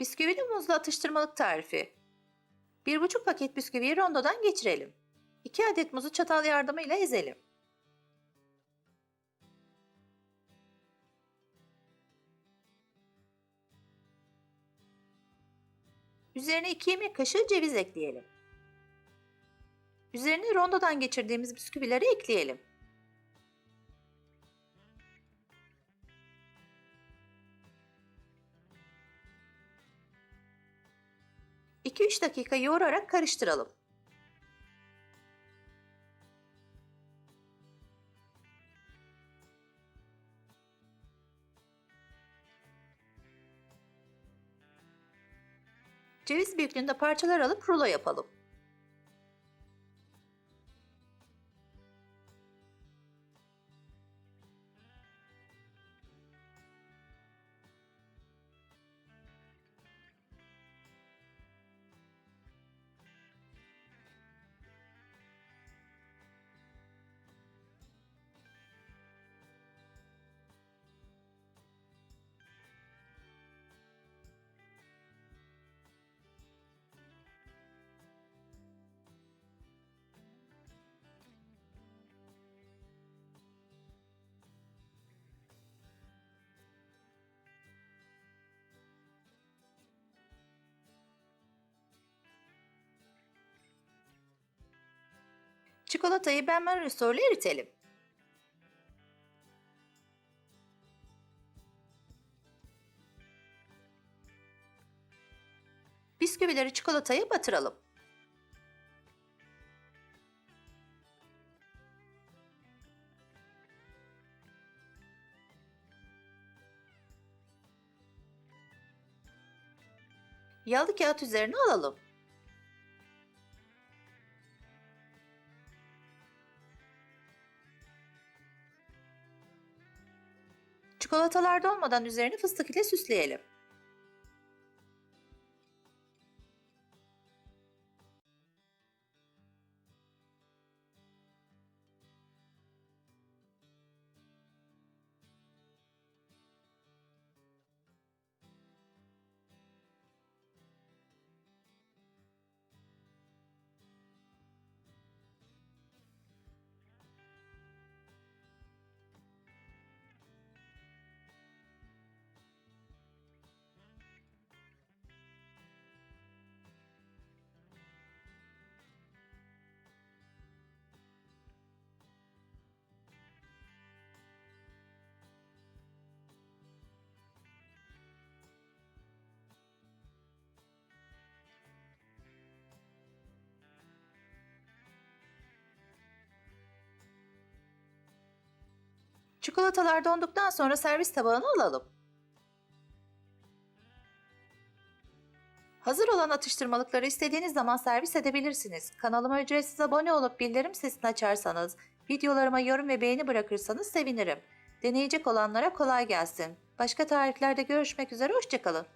Bisküvili muzlu atıştırmalık tarifi. 1,5 paket bisküviyi rondodan geçirelim. 2 adet muzu çatal yardımıyla ezelim. Üzerine 2 yemek kaşığı ceviz ekleyelim. Üzerine rondodan geçirdiğimiz bisküvileri ekleyelim. ...2-3 dakika yoğurarak karıştıralım. Ceviz büyüklüğünde parçalar alıp rulo yapalım. Çikolatayı benmari usulü eritelim. Bisküvileri çikolataya batıralım. Yağlı kağıt üzerine alalım. Çikolatalar dolmadan üzerini fıstık ile süsleyelim. Çikolatalar donduktan sonra servis tabağına alalım. Hazır olan atıştırmalıkları istediğiniz zaman servis edebilirsiniz. Kanalıma ücretsiz abone olup bildirim sesini açarsanız, videolarıma yorum ve beğeni bırakırsanız sevinirim. Deneyecek olanlara kolay gelsin. Başka tariflerde görüşmek üzere, hoşçakalın.